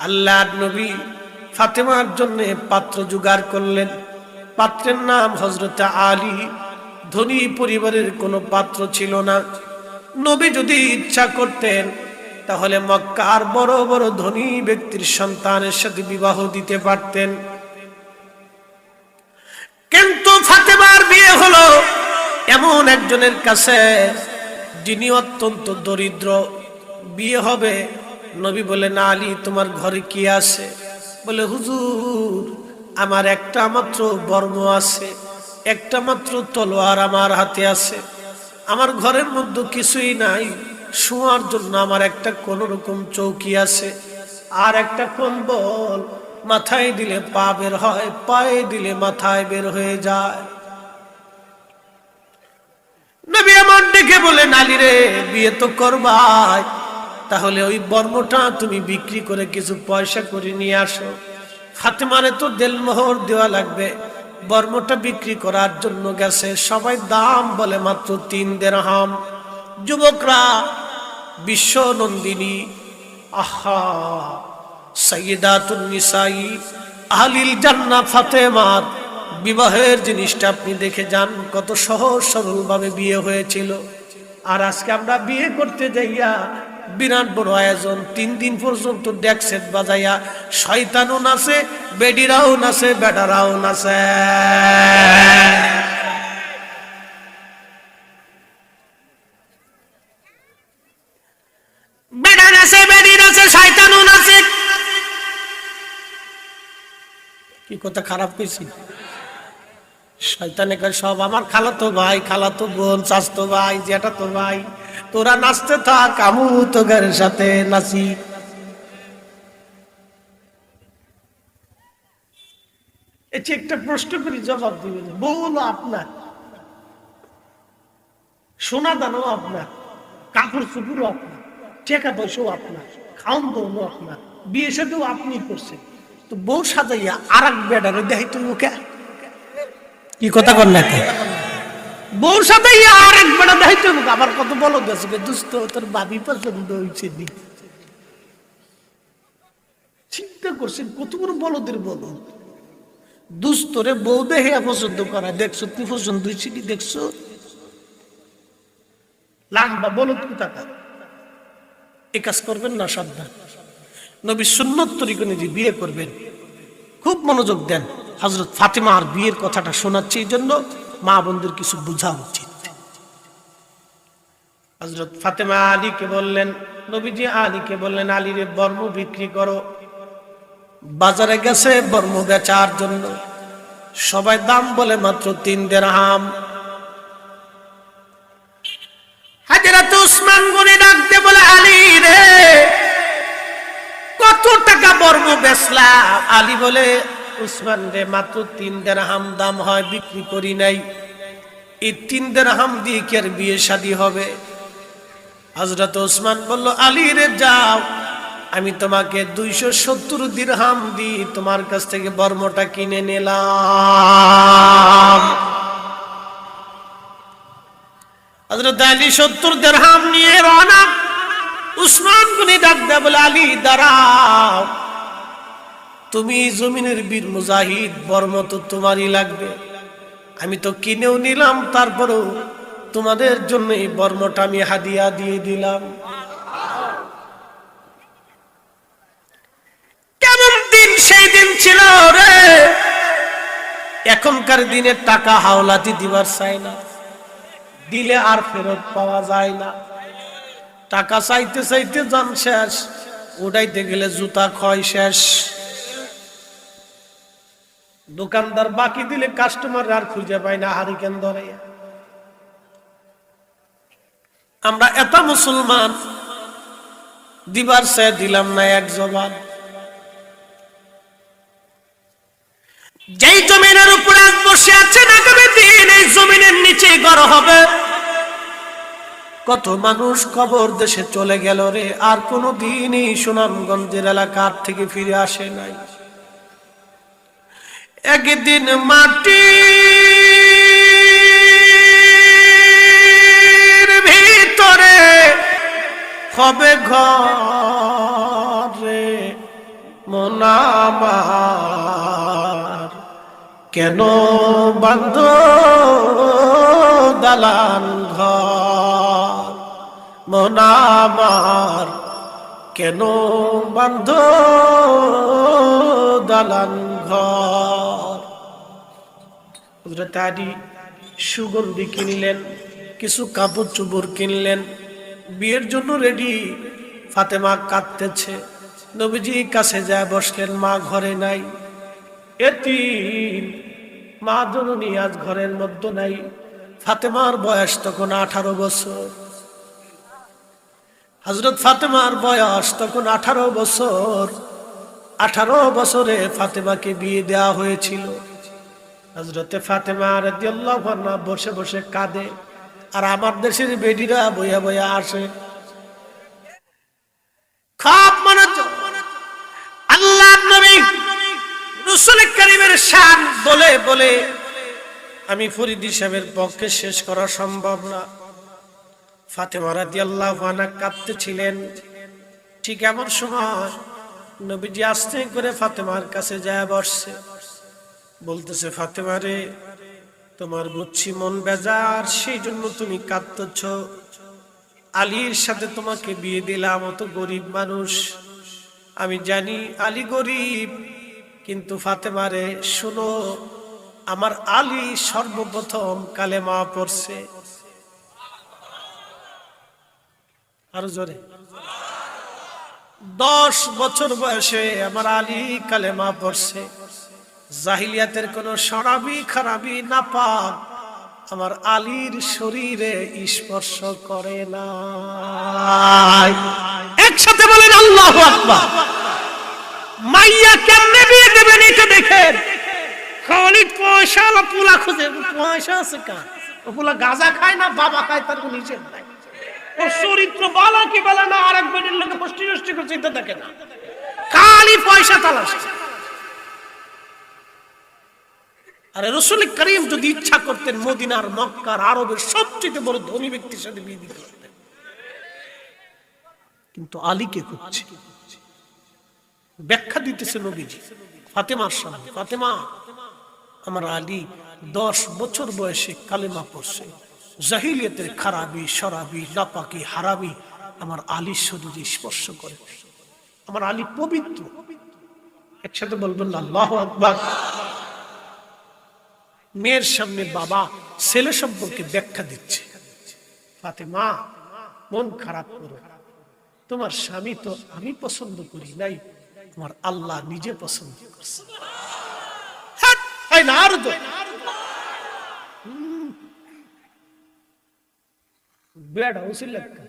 আল্লাহ নবী ফাতেমার জন্য পাত্র জোগাড় করলেন। পাত্রের নাম হজরত আলী। ধনী পরিবারের কোনো পাত্র ছিল না। নবী যদি ইচ্ছা করতেন, তাহলে মক্কার বড় বড় ধনী ব্যক্তির সন্তানের সাথে বিবাহ দিতে পারতেন। কিন্তু ফাতেমার বিয়ে হলো এমন একজনের কাছে, যিনি অত্যন্ত দরিদ্র। বিয়ে হবে নবী বলে না আলী, তোমার ঘরে কি আছে? বলে, হুজুর, আমার একটা মাত্র বর্ম আছে, একটা মাত্র তলোয়ার আমার হাতে আছে। আমার ঘরের মধ্যে কিছুই নাই, শোয়ার জন্য আমার একটা কোন রকম চৌকি আছে, আর একটা কম্বল মাথায় দিলে পা বের হয়, পায়ে দিলে মাথায় বের হয়ে যায়। নবী আমার ডেকে বলে নালি রে, বিয়ে তো করবাই তাহলে ওই বর্মটা তুমি বিক্রি করে কিছু পয়সা করে নিয়ে আসো। ফাতেমারে তো দেলমোহর দেওয়া লাগবে। বর্মটা বিক্রি করার জন্য গেছে। সবাই দাম বলে মাত্র তিন দেড়হাম যুবকরা বিশ্ব নন্দিনী আহা সৈয়দাতুন নিসাই আহলিল জান্না ফাতেমার বিবাহের জিনিসটা আপনি দেখে যান, কত সহজ সরল ভাবে বিয়ে হয়েছিল। আর আজকে আমরা বিয়ে করতে যাইয়া বিরাট বড় আয়োজন। তিন দিন পর্যন্ত সেট বাজাইয়া শয়তানও নাচে, বেডিরাও নাচে বেডারাও নাচে। কি খারাপ কইছি? শয়তানে সব আমার খালাতো ভাই, খালাতো বোন, চাচতো ভাই যেটা তো ভাই। তোরা নাচতে থাক আমু সাথে নাচি। এটি একটা প্রশ্ন করি জবাব দিবেন বউল আপনার সোনা দানও আপনার, কাপড় চুপুরও আপনার, টাকা পয়সাও আপনার, খাওন দৌনও আপনার, বিয়ে সাথেও আপনি করছেন। তো বউ সাজাইয়া আর এক বেডারে দেখাই তুমি ওকে কি কথা কর না বউর সাথে আর এক বেড়া দেখাই তুমি আবার কত বলো দেশকে দুস্থ, তোর বাবি পছন্দ হয়েছে নি। চিন্তা করছেন, কত বড় বলদের বলো। দুস্তরে বউ দেখে পছন্দ করা, দেখছ তুই পছন্দ হয়েছে নি, দেখছ? লাগবা বলো তুমি টাকা এ কাজ করবেন না, সাবধান। নবী সুন্নত তরিকে নিজে বিয়ে করবেন, খুব মনোযোগ দেন। হজরত ফাতেমার বিয়ের কথাটা শোনাচ্ছে এই জন্য মা বোনদের কিছু বোঝা উচিত। হজরত ফাতেমা আলীকে বললেন, নবীজি আলীকে বললেন, আলীরে বর্ম বিক্রি করো। বাজারে গেছে, বর্ম বেচার জন্য। সবাই দাম বলে মাত্র তিন দেড়হাম হাজরাত উসমান গনি ডাকতে বলে, আলী রে, কত টাকা বর্ম বেচলা? আলী বলে উসমান রে, মাত্র তিন দের হাম দাম হয়, বিক্রি করি নাই। এই তিন দের হাম দিয়ে কি আর বিয়ে শাদী হবে? হজরত ওসমান বলল, আলী রে, যাও। আমি তোমাকে দুইশো সত্তর দিরহাম দি তোমার কাছ থেকে বর্মটা কিনে নিলাম। হজরত আলী সত্তর দেড়হাম নিয়ে উসমান গুনি ডাক বলে, আলী, দাঁড়াও। তুমি জমিনের বীর মুজাহিদ, বর্ম তো তোমারই লাগবে। আমি তো কিনেও নিলাম, তারপরেও তোমাদের জন্য এই বর্মটা আমি হাদিয়া দিয়ে দিলাম। কেমন দিন সেই দিন ছিল রে? এখনকার দিনে টাকা হাওলাতি দিবার চাই না। দিলে আর ফেরত পাওয়া যায় না। টাকা চাইতে চাইতে যান শেষ উঠাইতে গেলে জুতা ক্ষয় শেষ। দোকানদার বাকি দিলে কাস্টমার আর খুঁজে পায় না হারিকেন ধরে। আমরা এত মুসলমান, দিবার সে দিলাম না এক জবান। যেই জমিনের উপরে বসে আছেন আগামী দিন এই জমিনের নিচে ঘর হবে। কত মানুষ কবর দেশে চলে গেল রে, আর কোনো দিনই সুনামগঞ্জের এলাকার থেকে ফিরে আসে নাই। একদিন মাটি ভিতরে হবে ঘরে মোনামার কেন বন্ধ দালান ঘর? মোনামার কেন বন্ধ দালান ঘর। হজরত আলী সুগন্ধি কিনলেন, কিছু কাপড় চুপড় কিনলেন, বিয়ের জন্য রেডি ফাতেমা কাঁদতেছে, নবীজি কাছে যায় বসলেন, মা ঘরে নাই। এতিম, মা জননী আজ ঘরের মধ্যে নাই। ফাতেমার বয়স তখন আঠারো বছর। হজরত ফাতেমার বয়স তখন আঠারো বছর। আঠারো বছরে ফাতেমাকে বিয়ে দেওয়া হয়েছিল। হজরতে ফাতেমা রাদিয়াল্লাহু আনহা বসে বসে কাঁদে, আর আমার দেশের বেডিরা বইয়া বইয়া আসে। আল্লাহ নবী রসুল করিমের শান বলে বলে আমি ফরিদি সাহেবের পক্ষে শেষ করা সম্ভব না। ফাতেমা রাদিয়াল্লাহু আনহা কাঁদতেছিলেন ঠিক এমন সময় নবীজি আস্তে করে ফাতেমার কাছে যায় বসছে। বলতেছে ফাতেমারে তোমার বুঝছি মন বেজার, সেই জন্য তুমি কাঁদতেছ। আলীর সাথে তোমাকে বিয়ে দিলাম, অত গরিব মানুষ। আমি জানি আলী গরিব, কিন্তু ফাতেমারে শুনো, আমার আলী সর্বপ্রথম কালেমা পড়ছে। আরও জোরে। দশ বছর বয়সে আমার আলী কালেমা পড়ছে। জাহিলিয়াতের কোন সরাবি খারাপি না পাক আমার আলীর শরীরে স্পর্শ করে না একসাথে বলেন, আল্লাহ মাইয়া কেমনে বিয়ে দেবেন এটা দেখেন। খালি পয়সা পোলা খুঁজে পয়সা আছে কার? পোলা গাঁজা খায় না, বাবা খায়, তার কোনো নাই। চরিত্র বালা কি বালা না আর এক বেডির লোকে করে চিন্তা থাকে না। খালি পয়সা তালাশ আরে রসুল করিম যদি ইচ্ছা করতেন মদিনার, মক্কার, আরবের সবচেয়ে বড় ধনী ব্যক্তির সাথে বিয়ে দিতে পারতেন। কিন্তু আলীকে করছে? ব্যাখ্যা দিতেছে নবীজি। ফাতেমার সামনে, ফাতেমা, আমার আলী দশ বছর বয়সে কালেমা পড়ছে। জাহিলিয়তের খারাপি সরাবি লাপাকি হারাবি আমার আলীর শরীরে স্পর্শ করে। আমার আলী পবিত্র। একসাথে বলবেন, আল্লাহ আকবার। মেয়ের সামনে বাবা ছেলে সম্পর্কে ব্যাখ্যা দিচ্ছে। ফাতেমা, মন খারাপ করো। তোমার স্বামী তো আমি পছন্দ করি নাই, তোমার আল্লাহ নিজে পছন্দ করছে। আরও। বেড়া উচিত লেখা।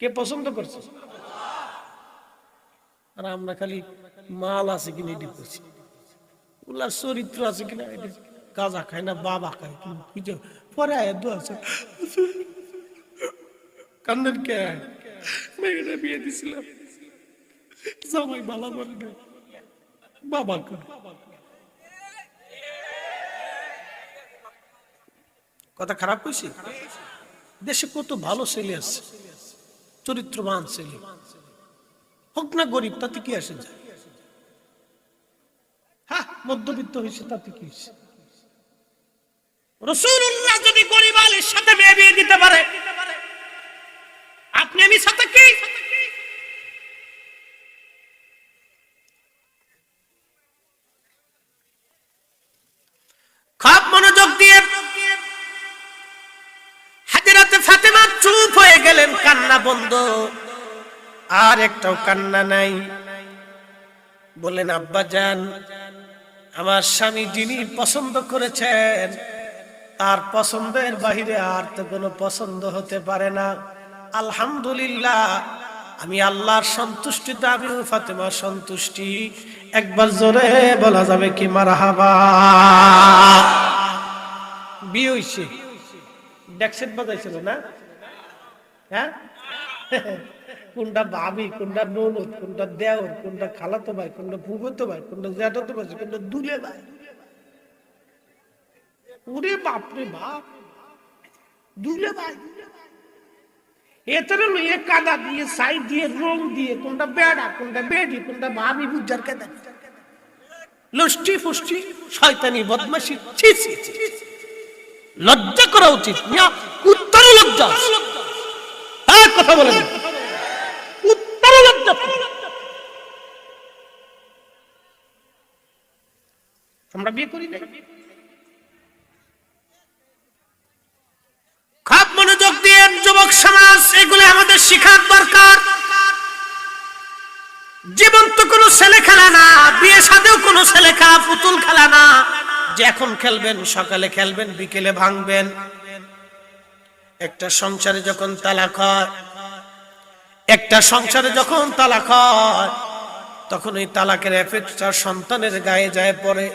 কে পছন্দ করছে? আর আমরা খালি মাল আছে কিনা এটি করছি চরিত্র আছে কিনা এটি গাঁজা খায় না, বাবা খায় কিন্তু পরে আয় দু আছে। কান্দেন কে? মেয়েটা বিয়ে দিছিলাম জামাই বালা বলে না বাবা করে কথা খারাপ কইছি? দেশে কত ভালো ছেলে আছে, চরিত্রবান ছেলে। হোক না গরিব, তাতে কি আসে যায়? হ্যাঁ মধ্যবিত্ত হয়েছে, তাতে কি হয়েছে রসুল্লাহ যদি গরিব আলীর সাথে বিয়ে দিতে পারে, আপনি আমি সাথে কি? বন্ধ, আর একটাও কান্না নাই। বললেন, আব্বা যান, আমার স্বামী যিনি পছন্দ করেছেন, তার পছন্দের বাহিরে আর তো কোনো পছন্দ হতে পারে না। আলহামদুলিল্লাহ, আমি আল্লাহর সন্তুষ্টিতে আমি ফাতেমা সন্তুষ্টি। একবার জোরে বলা যাবে কি মারহাবা? বিয়ে হইছে। ডেকসেট বাজাইছিল না? হ্যাঁ? কোনটা ভাবি কোনটা ননদ, কোনটা দেওর, কোনটা খালাতো ভাই কোনটা ভুগতো ভাই কোনটা জ্যাঠাতো ভাই কোনটা দুলে ভাই ওরে বাপরে বাপ দুলে ভাই লইয়ে কাদা দিয়ে, সাই দিয়ে, রং দিয়ে, কোনটা বেড়া, কোনটা বেড়ি, কোনটা ভাবি বুঝার কাদা। ফুষ্টি শয়তানি বদমাশি লজ্জা করা উচিত উত্তর লজ্জা। কথা বলেন। আমরা বিয়ে করি খাপ মনোযোগ দিয়ে যুবক সমাজ আমাদের শিখার দরকার। জীবন তো কোনো ছেলে খেলা না, বিয়ে সাথেও কোনো ছেলে খেলা, পুতুল খেলা না। যে এখন খেলবেন, সকালে খেলবেন, বিকেলে ভাঙবেন। একটা সংসারে যখন তালাক হয় একটা সংসারে যখন তালাক হয়, তখন ওই তালাকের এফেক্টটা সন্তানের গায়ে যায় পড়ে।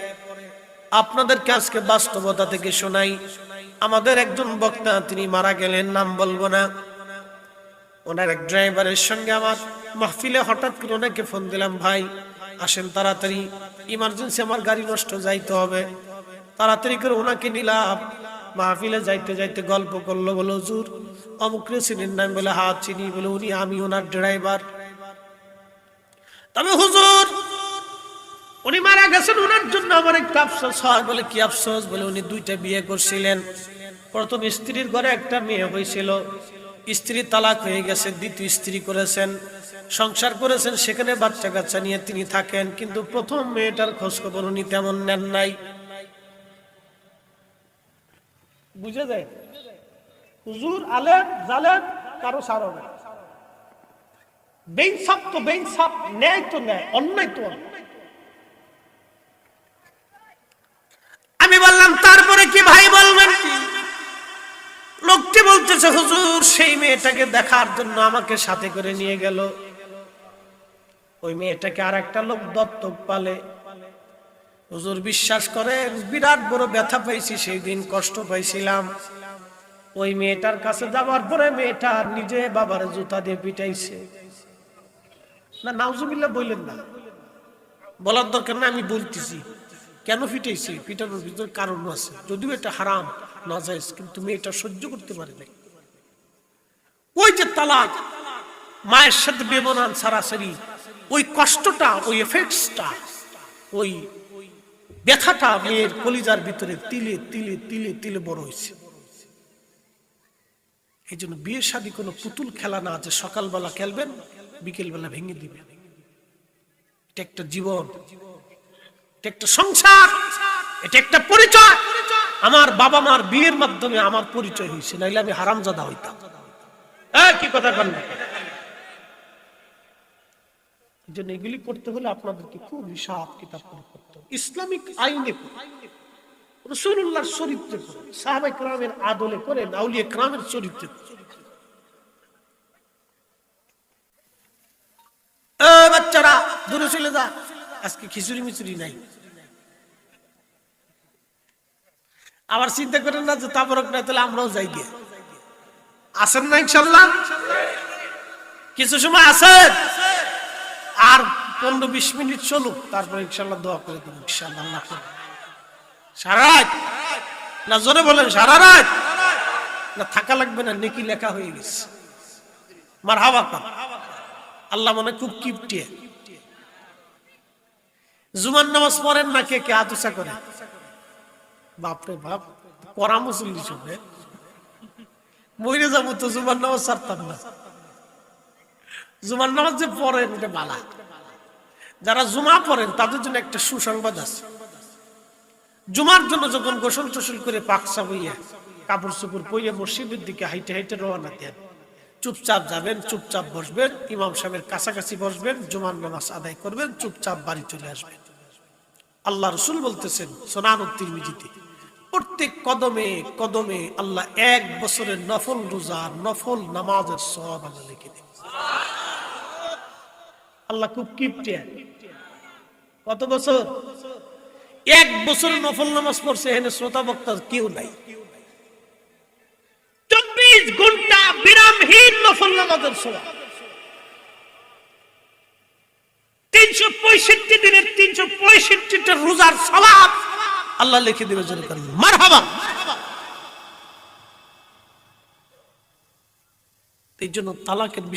আপনাদেরকে আজকে বাস্তবতা থেকে শোনাই, আমাদের একজন বক্তা, তিনি মারা গেলেন, নাম বলব না। ওনার এক ড্রাইভারের সঙ্গে আমার মাহফিলে হঠাৎ করে ওনাকে ফোন দিলাম, ভাই, আসেন তাড়াতাড়ি, ইমার্জেন্সি আমার গাড়ি নষ্ট, যাইতে হবে। তাড়াতাড়ি করে ওনাকে নিলাম। মাহফিলে যাইতে যাইতে গল্প করল বলো জুর অমুকরে চিনির নাম বলে হাত চিনি বলে উনি আমি ওনার ড্রাইভার। তবে হুজুর, উনি মারা গেছেন ওনার জন্য আমার একটা আফসোস হয় বলে, কি আফসোস? বলে উনি দুইটা বিয়ে করছিলেন। প্রথম স্ত্রীর ঘরে একটা মেয়ে হয়েছিল। স্ত্রী তালাক হয়ে গেছে, দ্বিতীয় স্ত্রী করেছেন, সংসার করেছেন, সেখানে বাচ্চা কাচ্চা নিয়ে তিনি থাকেন, কিন্তু প্রথম মেয়েটার খোঁজখবর উনি তেমন নেন নাই। বুঝে যায়। হুজুর আলেম, জালেম, কারও সারো না। বেইনসাপ তো বেইনসাপ ন্যায় তো ন্যায়, অন্যায় তো আমি বললাম, তারপরে কি ভাই বলবেন? কি লোকটি বলতেছে, হুজুর, সেই মেয়েটাকে দেখার জন্য আমাকে সাথে করে নিয়ে গেল। ওই মেয়েটাকে আর একটা লোক দত্তক পালে। হুজুর বিশ্বাস করে বিরাট বড় ব্যথা পাইছি সেই দিন কষ্ট পাইছিলাম। ওই মেয়েটার কাছে যাওয়ার পরে মেয়েটা নিজে বাবার জুতা দিয়ে পিটাইছে। না নাউজুবিল্লা বললেন না। বলার দরকার না আমি বলতেছি। কেন পিটাইছে? পিটানোর ভিতরে কারণ আছে। যদিও এটা হারাম না যায় কিন্তু মেয়েটা সহ্য করতে পারে নাই। ওই যে তালাক, মায়ের সাথে বেমনান সারাসারি, ওই কষ্টটা, ওই এফেক্টসটা ওই ব্যথাটা মেয়ের কলিজার ভিতরে তিলে তিলে তিলে তিলে বড় হয়েছে। এই জন্য বিয়ের সাদী কোনো পুতুল খেলা না যে সকালবেলা খেলবেন, বিকেলবেলা ভেঙে দিবেন। এটা একটা জীবন, এটা একটা সংসার, এটা একটা পরিচয়। আমার বাবা মার বিয়ের মাধ্যমে আমার পরিচয় হয়েছে, নাইলে আমি হারামজাদা হইতাম। কি কথা কন জন্য এগুলি পড়তে হলে আপনাদেরকে খুব হিসাব কিতাব করে পড়তে ইসলামিক আইনে রসুল্লাহর চরিত্রে ক্রামের আদলে করে ক্রামের চরিত্রে বাচ্চারা, দূরে চলে যা। আজকে খিচুড়ি মিচুরি নাই। আবার চিন্তা করেন না যে তাবরক না, তাহলে আমরাও যাই গিয়ে। আসেন না ইনশাল্লাহ কিছু সময় আসেন। আর পনেরো বিশ মিনিট চলুক, তারপরে ইনশাল্লাহ দোয়া করে দেবো, ইনশাল্লাহ না না, জোরে বলেন, সারা রাত? না, থাকা লাগবে না, নেকি লেখা হয়ে গেছে। মার হাওয়া আল্লাহ মনে খুব কিপটিয়ে জুমার নামাজ পড়েন না কে কে আতুসা করে? বাপরে বাপ পরামর্শ লিখবে মরে যাব তো, জুমার নামাজ সারতাম না। জুমার নামাজ যে পড়েন, এটা বালা। যারা জুমা পড়েন, তাদের জন্য একটা সুসংবাদ আছে। জুমার জন্য যখন গোসল টোসল করে পাক সাবইয়া, কাপড় চুপুর পইয়ে মসজিদের দিকে হাইটে হাইটে রওনা দেন। চুপচাপ যাবেন, চুপচাপ বসবেন, ইমাম সাহেবের কাছাকাছি বসবেন, জুমার নামাজ আদায় করবেন, চুপচাপ বাড়ি চলে আসবেন। আল্লাহ রসুল বলতেছেন সোনান তিরমিজিতে, প্রত্যেক কদমে কদমে আল্লাহ এক বছরের নফল রোজা, নফল নামাজের সব আল্লাহ লিখে দেন। আল্লাহ খুব কিপটে। কত বছর? এক বছর নফল নামাজ পড়ছে, এখানে শ্রোতা বক্তা কেউ নাই। চব্বিশ ঘণ্টা বিরামহীন নফল নামাজের সময় তিনশো পঁয়ষট্টি দিনের তিনশো পঁয়ষট্টিটা রোজার আল্লাহ লিখে দিবে জন্য মার হাবা এই জন্য তালাকের